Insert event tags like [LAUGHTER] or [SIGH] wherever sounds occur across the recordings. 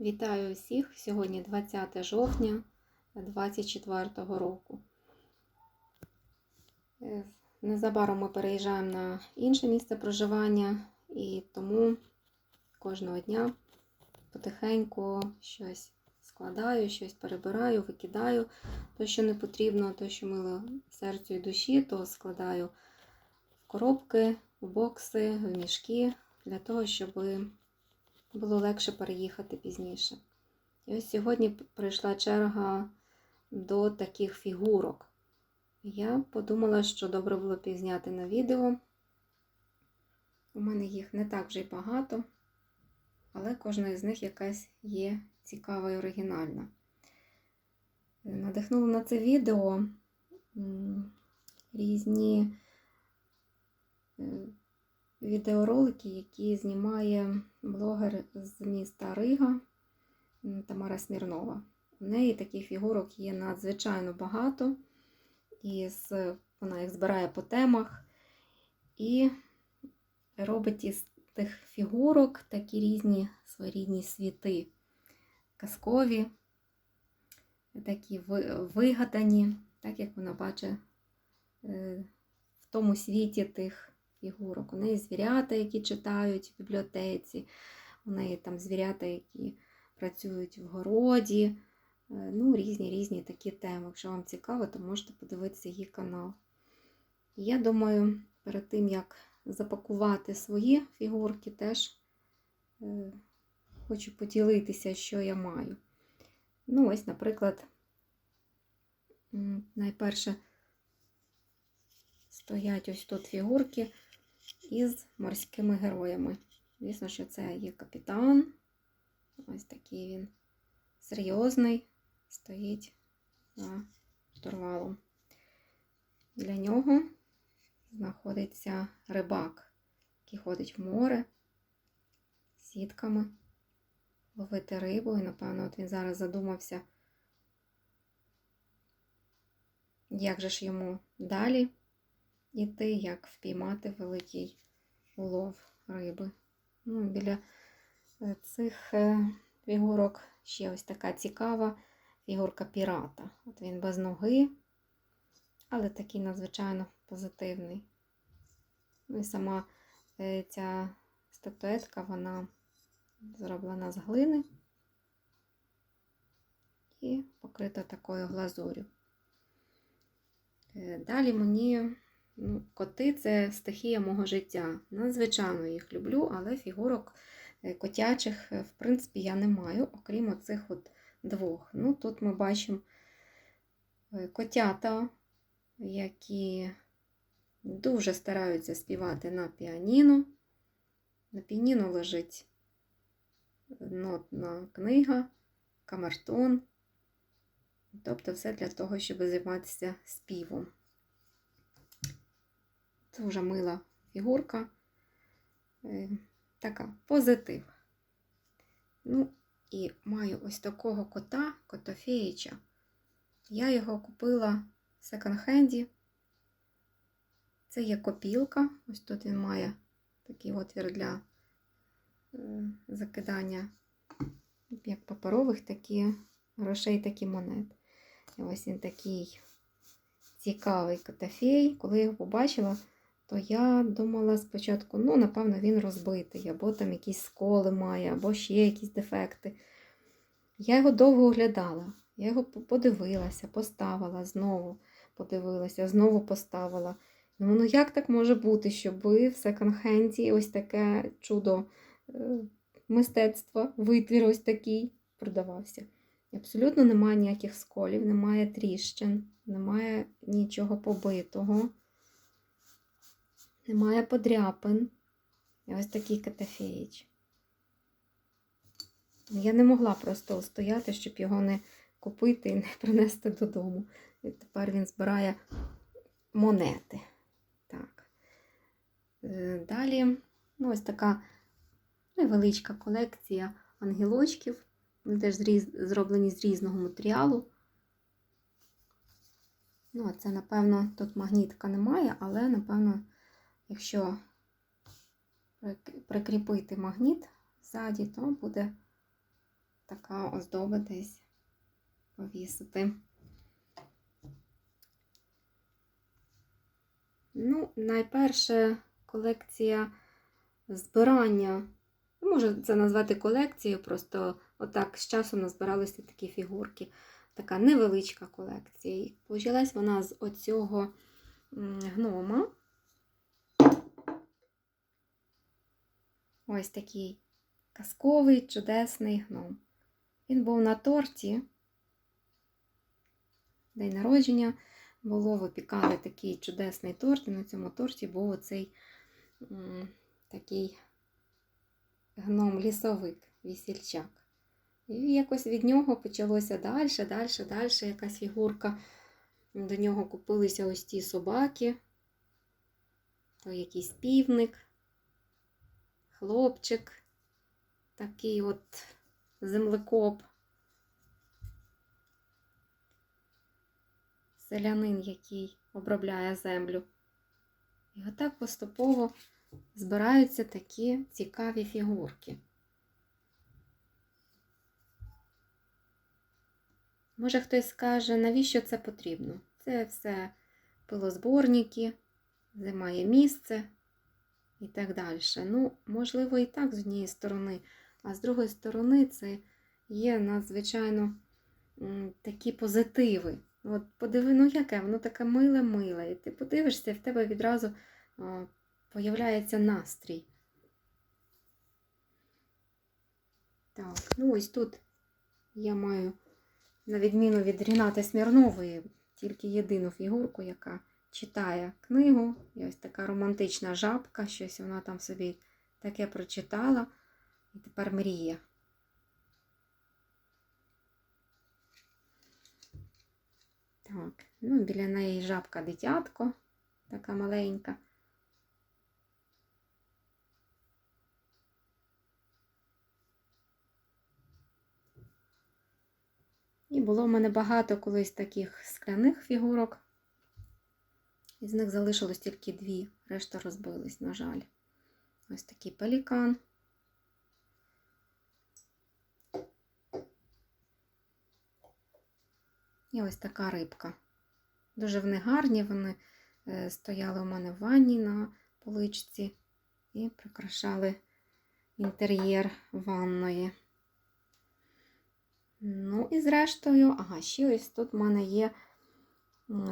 Вітаю усіх! Сьогодні 20 жовтня 2024 року. Е, Незабаром ми переїжджаємо на інше місце проживання, і тому кожного дня потихеньку щось складаю, щось перебираю, викидаю. То, що не потрібно, то, що мило серцю і душі, то складаю в коробки, в бокси, в мішки для того, щоб було легше переїхати пізніше. І ось сьогодні прийшла черга до таких фігурок. Я подумала, що добре було б їх зняти на відео. У мене їх не так вже й багато, але кожна з них якась є цікава і оригінальна. Надихнула на це відео різні е, відеоролики, які знімає блогер з міста Рига Тамара Смірнова. У неї таких фігурок є надзвичайно багато, і з, вона їх збирає по темах і робить із тих фігурок такі різні своєрідні світи, казкові, такі вигадані, так як вона бачить е, в тому світі тих фігурок. У неї звірята, які читають в бібліотеці, у неї там звірята, які працюють в городі. Е, Ну, різні різні такі теми. Якщо вам цікаво, то можете подивитися її канал. Я думаю, перед тим, як запакувати свої фігурки, теж е, хочу поділитися, що я маю. Ну, ось, наприклад, найперше стоять ось тут фігурки із морськими героями. Звісно, що це є капітан. Ось такий він серйозний, стоїть за штурвалом. Для нього знаходиться рибак, який ходить в море з сітками, ловити рибу. І, напевно, от він зараз задумався, як же ж йому далі іти, як впіймати великий улов риби. Ну, біля е, цих е, фігурок ще ось така цікава фігурка пірата. От він без ноги, але такий надзвичайно позитивний. Ну і сама е, ця статуетка, вона зроблена з глини і покрита такою глазурю. Далі мені ну, коти це стихія мого життя. Надзвичайно їх люблю, але фігурок е, котячих, е, в принципі, я не маю, окрім оцих от двох. Ну, Тут ми бачимо е, котята, які дуже стараються співати на піаніно. На піаніно лежить нотна книга, камертон. Тобто все для того, щоб займатися співом. Дуже мила фігурка. Е, Така позитив. Ну, і маю ось такого кота, котофеїча. Я його купила в секонд-хенді. Це є копілка. Ось тут він має такий отвір для е, закидання як паперових, такі грошей, такі монет. І ось він такий цікавий котофей. Коли я його побачила, то я думала спочатку, ну, напевно, він розбитий, або там якісь сколи має, або ще якісь дефекти. Я його довго оглядала. Я його подивилася, поставила, знову подивилася, знову поставила. Ну, ну як так може бути, щоб в секонд-хенді ось таке чудо е, мистецтва, витвір ось такий продавався. Абсолютно немає ніяких сколів, немає тріщин, немає нічого побитого, немає подряпин. Ось такий катафеїч. Я не могла просто устояти, щоб його не купити і не [LAUGHS] принести додому. І тепер він збирає монети. Так. Е, Далі, ну, ось така невеличка колекція ангелочків. Вони теж зроблені з різного матеріалу. Ну, а це, напевно, тут магнітка немає, але, напевно, якщо прикріпити магніт ззаді, то буде така оздоба десь повісити. Ну, найперше колекція збирання. Ну, Можу це назвати колекцією, просто отак з часом назбиралися такі фігурки. Така невеличка колекція. Почалась вона з оцього гнома. Ось такий казковий, чудесний гном. Він був на торті. День народження було, випікали такий чудесний торт, і на цьому торті був оцей м, такий гном-лісовик, вісільчак. І якось від нього почалося далі, далі, далі якась фігурка. До нього купилися ось ті собаки, то якийсь півник, хлопчик, такий от землекоп. Селянин, який обробляє землю. І отак поступово збираються такі цікаві фігурки. Може хтось скаже, навіщо це потрібно? Це все пилозборники, займає місце і так далі. Ну, можливо, і так з однієї сторони, а з другої сторони, це є надзвичайно такі позитиви. От подиви, ну яке, воно таке миле-миле. І ти подивишся, і в тебе відразу а, появляється настрій. Так, ну ось тут я маю, на відміну від Рінати Смірнової, тільки єдину фігурку, яка читає книгу. І ось така романтична жабка, щось вона там собі таке прочитала і тепер мріє. Так, ну, біля неї жабка дитятко, така маленька. І було в мене багато колись таких скляних фігурок. Із них залишилось тільки дві, решта розбились, на жаль. Ось такий пелікан. І ось така рибка. Дуже вони гарні, вони е, стояли у мене в ванні на поличці і прикрашали інтер'єр ванної. Ну, і зрештою, ага, ще ось тут в мене є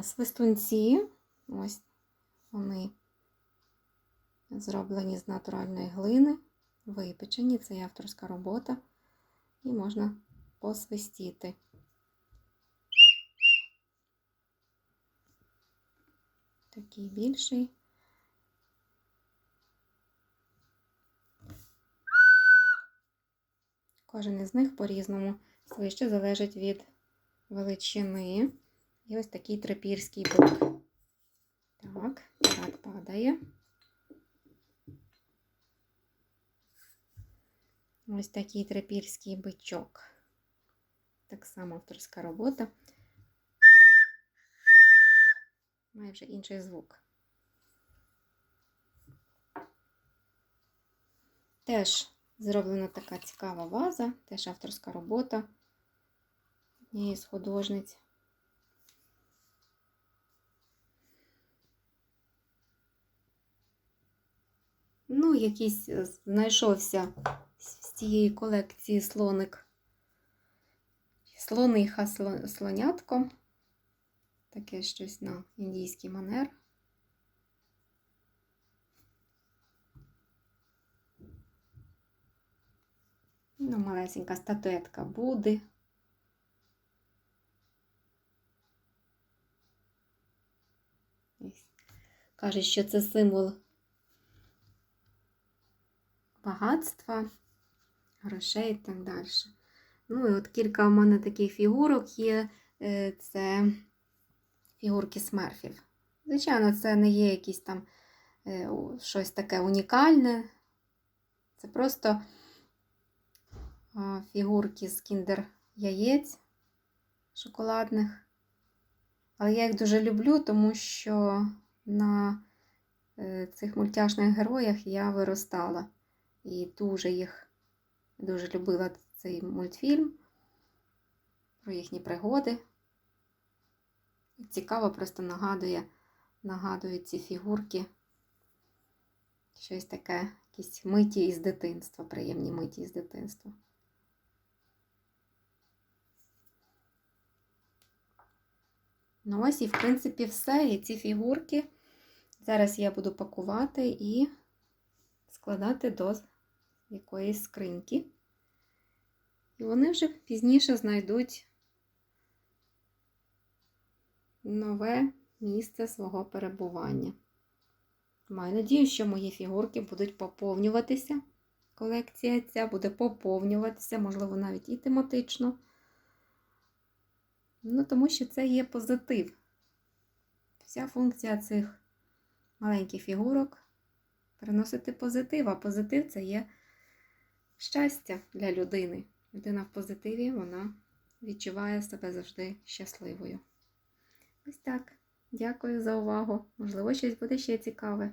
свистунці. Ось вони зроблені з натуральної глини, випечені, це є авторська робота, і можна посвистіти. Такий більший. Кожен із них по-різному свище залежить від величини. І ось такий трипірський бик. Так, рад падає. Ось такий трипірський бичок. Так само авторська робота. Має вже інший звук. Теж зроблена така цікава ваза, теж авторська робота однієї з художниць. Ну, якийсь е, знайшовся з цієї колекції слоник. Слониха сло- слонятко. Таке щось на індійський манер. Ну, малесенька статуетка Буди. Каже, що це символ багатства, грошей і так далі. Ну, і от кілька в мене таких фігурок є. Е, Це фігурки смерфів. Звичайно, це не є якісь там е, щось таке унікальне. Це просто фігурки з кіндер яєць шоколадних. Але я їх дуже люблю, тому що на е, цих мультяшних героях я виростала. І дуже їх дуже любила цей мультфільм, про їхні пригоди. Цікаво, просто нагадує, нагадують ці фігурки. Щось таке, якісь миті із дитинства, приємні миті із дитинства. Ну ось і в принципі все. І ці фігурки зараз я буду пакувати і складати до якоїсь скриньки. І вони вже пізніше знайдуть нове місце свого перебування. Маю надію, що мої фігурки будуть поповнюватися. Колекція ця буде поповнюватися, можливо, навіть і тематично. Ну, тому що це є позитив. Вся функція цих маленьких фігурок приносити позитив, а позитив це є щастя для людини. Людина в позитиві, вона відчуває себе завжди щасливою. Ось так. Дякую за увагу. Можливо, щось буде ще цікаве.